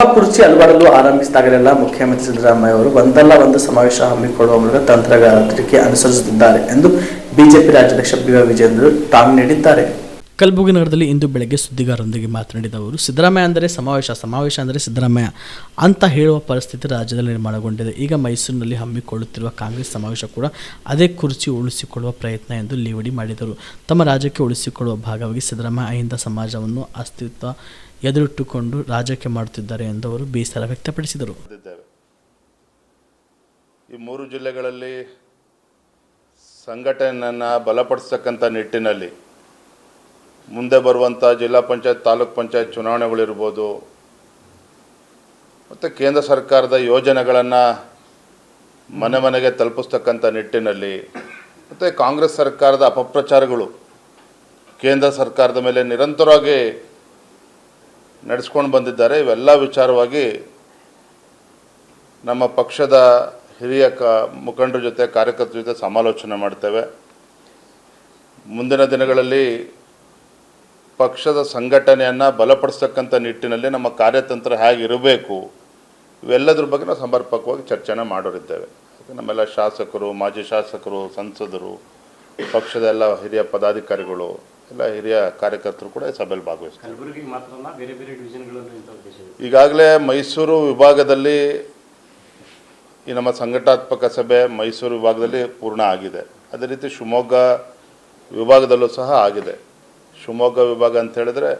ಕುರ್ಚಿ ಅಲುಗಾಡಲು ಆರಂಭಿಸಿದಾಗಲೆಲ್ಲ ಮುಖ್ಯಮಂತ್ರಿ ಸಿದ್ದರಾಮಯ್ಯ ಅವರು ಒಂದಲ್ಲ ಒಂದು ಸಮಾವೇಶ ಹಮ್ಮಿಕೊಳ್ಳುವ ಮೂಲಕ ತಂತ್ರಗಾರಿಕೆ ಅನುಸರಿಸುತ್ತಿದ್ದಾರೆ ಎಂದು ಬಿಜೆಪಿ ರಾಜ್ಯಾಧ್ಯಕ್ಷ ಬಿ ವಿಜೇಂದ್ರ ಟಾಂಗ್ ನೀಡಿದ್ದಾರೆ. ಕಲಬುರಗಿ ನಗರದಲ್ಲಿ ಇಂದು ಬೆಳಗ್ಗೆ ಸುದ್ದಿಗಾರರೊಂದಿಗೆ ಮಾತನಾಡಿದ ಅವರು, ಸಿದ್ದರಾಮಯ್ಯ ಅಂದರೆ ಸಮಾವೇಶ ಸಮಾವೇಶ ಅಂದರೆ ಸಿದ್ದರಾಮಯ್ಯ ಅಂತ ಹೇಳುವ ಪರಿಸ್ಥಿತಿ ರಾಜ್ಯದಲ್ಲಿ ನಿರ್ಮಾಣಗೊಂಡಿದೆ. ಈಗ ಮೈಸೂರಿನಲ್ಲಿ ಹಮ್ಮಿಕೊಳ್ಳುತ್ತಿರುವ ಕಾಂಗ್ರೆಸ್ ಸಮಾವೇಶ ಕೂಡ ಅದೇ ಕುರ್ಚಿ ಉಳಿಸಿಕೊಳ್ಳುವ ಪ್ರಯತ್ನ ಎಂದು ಲೇವಡಿ ಮಾಡಿದರು. ತಮ್ಮ ರಾಜ್ಯಕ್ಕೆ ಉಳಿಸಿಕೊಳ್ಳುವ ಭಾಗವಾಗಿ ಸಿದ್ದರಾಮಯ್ಯ ಅಹಿಂದ ಸಮಾಜವನ್ನು ಅಸ್ತಿತ್ವ ಎದುರಿಟ್ಟುಕೊಂಡು ರಾಜ್ಯಕ್ಕೆ ಮಾಡುತ್ತಿದ್ದಾರೆ ಎಂದು ಅವರು ಬೇಸರ ವ್ಯಕ್ತಪಡಿಸಿದರು. ಈ ಮೂರು ಜಿಲ್ಲೆಗಳಲ್ಲಿ ಸಂಘಟನೆಯನ್ನು ಬಲಪಡಿಸ್ತಕ್ಕಂಥ ನಿಟ್ಟಿನಲ್ಲಿ ಮುಂದೆ ಬರುವಂಥ ಜಿಲ್ಲಾ ಪಂಚಾಯತ್, ತಾಲೂಕ್ ಪಂಚಾಯತ್ ಚುನಾವಣೆಗಳಿರ್ಬೋದು ಮತ್ತು ಕೇಂದ್ರ ಸರ್ಕಾರದ ಯೋಜನೆಗಳನ್ನು ಮನೆ ಮನೆಗೆ ತಲುಪಿಸ್ತಕ್ಕಂಥ ನಿಟ್ಟಿನಲ್ಲಿ, ಮತ್ತು ಕಾಂಗ್ರೆಸ್ ಸರ್ಕಾರದ ಅಪಪ್ರಚಾರಗಳು ಕೇಂದ್ರ ಸರ್ಕಾರದ ಮೇಲೆ ನಿರಂತರವಾಗಿ ನಡೆಸ್ಕೊಂಡು ಬಂದಿದ್ದಾರೆ. ಇವೆಲ್ಲ ವಿಚಾರವಾಗಿ ನಮ್ಮ ಪಕ್ಷದ ಹಿರಿಯ ಕ, ಮುಖಂಡರ ಜೊತೆ ಕಾರ್ಯಕರ್ತರ ಜೊತೆ ಸಮಾಲೋಚನೆ ಮಾಡ್ತೇವೆ. ಮುಂದಿನ ದಿನಗಳಲ್ಲಿ ಪಕ್ಷದ ಸಂಘಟನೆಯನ್ನು ಬಲಪಡಿಸ್ತಕ್ಕಂಥ ನಿಟ್ಟಿನಲ್ಲಿ ನಮ್ಮ ಕಾರ್ಯತಂತ್ರ ಹೇಗಿರಬೇಕು ಇವೆಲ್ಲದ್ರ ಬಗ್ಗೆ ನಾವು ಸಮರ್ಪಕವಾಗಿ ಚರ್ಚೆನ ಮಾಡೋರಿದ್ದೇವೆ. ನಮ್ಮೆಲ್ಲ ಶಾಸಕರು ಮಾಜಿ ಶಾಸಕರು ಸಂಸದರು ಪಕ್ಷದ ಎಲ್ಲ ಹಿರಿಯ ಪದಾಧಿಕಾರಿಗಳು ಎಲ್ಲ ಹಿರಿಯ ಕಾರ್ಯಕರ್ತರು ಕೂಡ ಈ ಸಭೆಯಲ್ಲಿ ಭಾಗವಹಿಸ್ತಾರೆ. ಈಗಾಗಲೇ ಮೈಸೂರು ವಿಭಾಗದಲ್ಲಿ ಈ ನಮ್ಮ ಸಂಘಟಾತ್ಮಕ ಸಭೆ ಮೈಸೂರು ವಿಭಾಗದಲ್ಲಿ ಪೂರ್ಣ ಆಗಿದೆ. ಅದೇ ರೀತಿ ಶಿವಮೊಗ್ಗ ವಿಭಾಗದಲ್ಲೂ ಸಹ ಆಗಿದೆ. ಶಿವಮೊಗ್ಗ ವಿಭಾಗ ಅಂತ ಹೇಳಿದ್ರೆ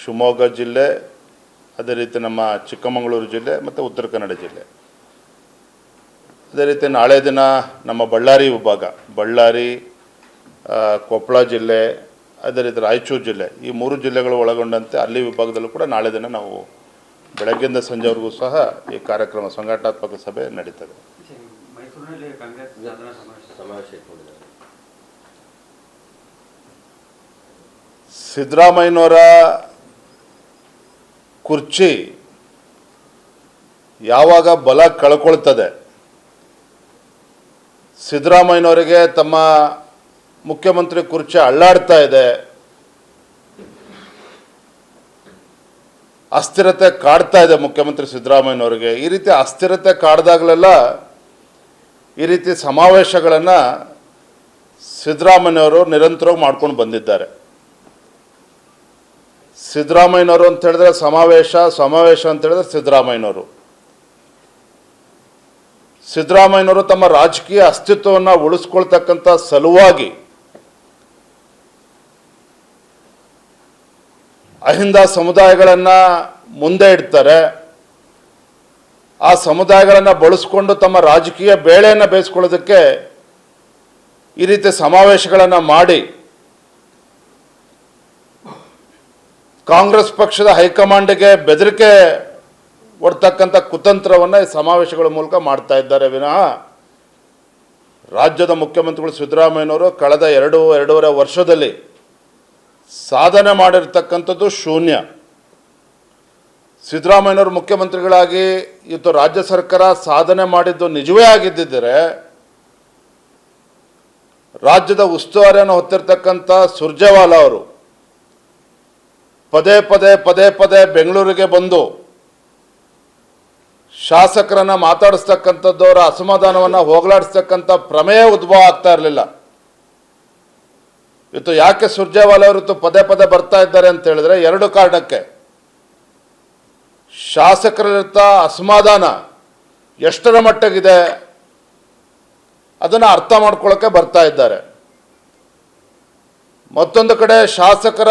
ಶಿವಮೊಗ್ಗ ಜಿಲ್ಲೆ, ಅದೇ ರೀತಿ ನಮ್ಮ ಚಿಕ್ಕಮಗಳೂರು ಜಿಲ್ಲೆ ಮತ್ತು ಉತ್ತರ ಕನ್ನಡ ಜಿಲ್ಲೆ. ಅದೇ ರೀತಿ ನಾಳೆ ದಿನ ನಮ್ಮ ಬಳ್ಳಾರಿ ವಿಭಾಗ, ಬಳ್ಳಾರಿ ಕೊಪ್ಪಳ ಜಿಲ್ಲೆ, ಅದೇ ರೀತಿ ರಾಯಚೂರು ಜಿಲ್ಲೆ, ಈ ಮೂರು ಜಿಲ್ಲೆಗಳು ಒಳಗೊಂಡಂತೆ ಅಲ್ಲಿ ವಿಭಾಗದಲ್ಲೂ ಕೂಡ ನಾಳೆ ದಿನ ನಾವು ಬೆಳಗ್ಗೆಯಿಂದ ಸಂಜೆವರೆಗೂ ಸಹ ಈ ಕಾರ್ಯಕ್ರಮ ಸಂಘಟನಾತ್ಮಕ ಸಭೆ ನಡೀತದೆ ಮೈಸೂರಿನಲ್ಲಿ ಕಾಂಗ್ರೆಸ್ ಸಾಧನಾ ಸಮಾವೇಶ ಸಮಾವೇಶ ಇಟ್ಕೊಂಡಿದ್ದಾರೆ ಸಿದ್ದರಾಮಯ್ಯನವರ ಕುರ್ಚಿ ಯಾವಾಗ ಬಲ ಕಳ್ಕೊಳ್ತದೆ? ಸಿದ್ದರಾಮಯ್ಯನವರಿಗೆ ತಮ್ಮ ಮುಖ್ಯಮಂತ್ರಿ ಕುರ್ಚಿ ಅಳ್ಳಾಡ್ತಾ ಇದೆ. ಅಸ್ಥಿರತೆ ಕಾಡ್ತಾ ಇದೆ ಮುಖ್ಯಮಂತ್ರಿ ಸಿದ್ದರಾಮಯ್ಯನವರಿಗೆ. ಈ ರೀತಿ ಅಸ್ಥಿರತೆ ಕಾಡ್ದಾಗಲೆಲ್ಲ ಈ ರೀತಿ ಸಮಾವೇಶಗಳನ್ನು ಸಿದ್ದರಾಮಯ್ಯನವರು ನಿರಂತರವಾಗಿ ಮಾಡ್ಕೊಂಡು ಬಂದಿದ್ದಾರೆ. ಸಿದ್ದರಾಮಯ್ಯನವರು ಅಂತ ಹೇಳಿದ್ರೆ ಸಮಾವೇಶ ಸಮಾವೇಶ ಅಂತ ಹೇಳಿದ್ರೆ ಸಿದ್ದರಾಮಯ್ಯನವರು. ಸಿದ್ದರಾಮಯ್ಯನವರು ತಮ್ಮ ರಾಜಕೀಯ ಅಸ್ತಿತ್ವವನ್ನು ಉಳಿಸ್ಕೊಳ್ತಕ್ಕಂಥ ಸಲುವಾಗಿ ಅಹಿಂದ ಸಮುದಾಯಗಳನ್ನು ಮುಂದೆ ಇಡ್ತಾರೆ. ಆ ಸಮುದಾಯಗಳನ್ನು ಬಳಸ್ಕೊಂಡು ತಮ್ಮ ರಾಜಕೀಯ ಬೇಳೆಯನ್ನು ಬೇಯಿಸ್ಕೊಳ್ಳೋದಕ್ಕೆ ಈ ರೀತಿ ಸಮಾವೇಶಗಳನ್ನು ಮಾಡಿ ಕಾಂಗ್ರೆಸ್ ಪಕ್ಷದ ಹೈಕಮಾಂಡ್ಗೆ ಬೆದರಿಕೆ ಒಡ್ತಕ್ಕಂಥ ಕುತಂತ್ರವನ್ನು ಈ ಸಮಾವೇಶಗಳ ಮೂಲಕ ಮಾಡ್ತಾ ಇದ್ದಾರೆ ವಿನಃ ರಾಜ್ಯದ ಮುಖ್ಯಮಂತ್ರಿಗಳು ಸಿದ್ದರಾಮಯ್ಯನವರು ಕಳೆದ ಎರಡು, ಎರಡೂವರೆ ವರ್ಷದಲ್ಲಿ ಸಾಧನೆ ಮಾಡಿರ್ತಕ್ಕಂಥದ್ದು ಶೂನ್ಯ. ಸಿದ್ದರಾಮಯ್ಯನವರು ಮುಖ್ಯಮಂತ್ರಿಗಳಾಗಿ ಇವತ್ತು ರಾಜ್ಯ ಸರ್ಕಾರ ಸಾಧನೆ ಮಾಡಿದ್ದು ನಿಜವೇ ಆಗಿದ್ದರೆ ರಾಜ್ಯದ ಉಸ್ತುವಾರಿಯನ್ನು ಹೊತ್ತಿರತಕ್ಕಂಥ ಸುರ್ಜೇವಾಲಾ ಅವರು ಪದೇ ಪದೇ ಪದೇ ಪದೇ ಬೆಂಗಳೂರಿಗೆ ಬಂದು ಶಾಸಕರನ್ನ ಅವರ ಅಸಮಾಧಾನವನ್ನು ಹೋಗಲಾಡಿಸ್ತಕ್ಕಂಥ ಪ್ರಮೇಯ ಉದ್ಭವ ಆಗ್ತಾ ಇರಲಿಲ್ಲ. ಇವತ್ತು ಯಾಕೆ ಸುರ್ಜೇವಾಲ ಅವರು ಪದೇ ಪದೇ ಬರ್ತಾ ಇದ್ದಾರೆ ಅಂತ ಹೇಳಿದ್ರೆ ಎರಡು ಕಾರಣಕ್ಕೆ. ಶಾಸಕರಲ್ಲಿರ್ತ ಅಸಮಾಧಾನ ಎಷ್ಟರ ಮಟ್ಟಗಿದೆ ಅದನ್ನು ಅರ್ಥ ಮಾಡ್ಕೊಳ್ಳೋಕ್ಕೆ ಬರ್ತಾ ಇದ್ದಾರೆ. ಮತ್ತೊಂದು ಕಡೆ ಶಾಸಕರ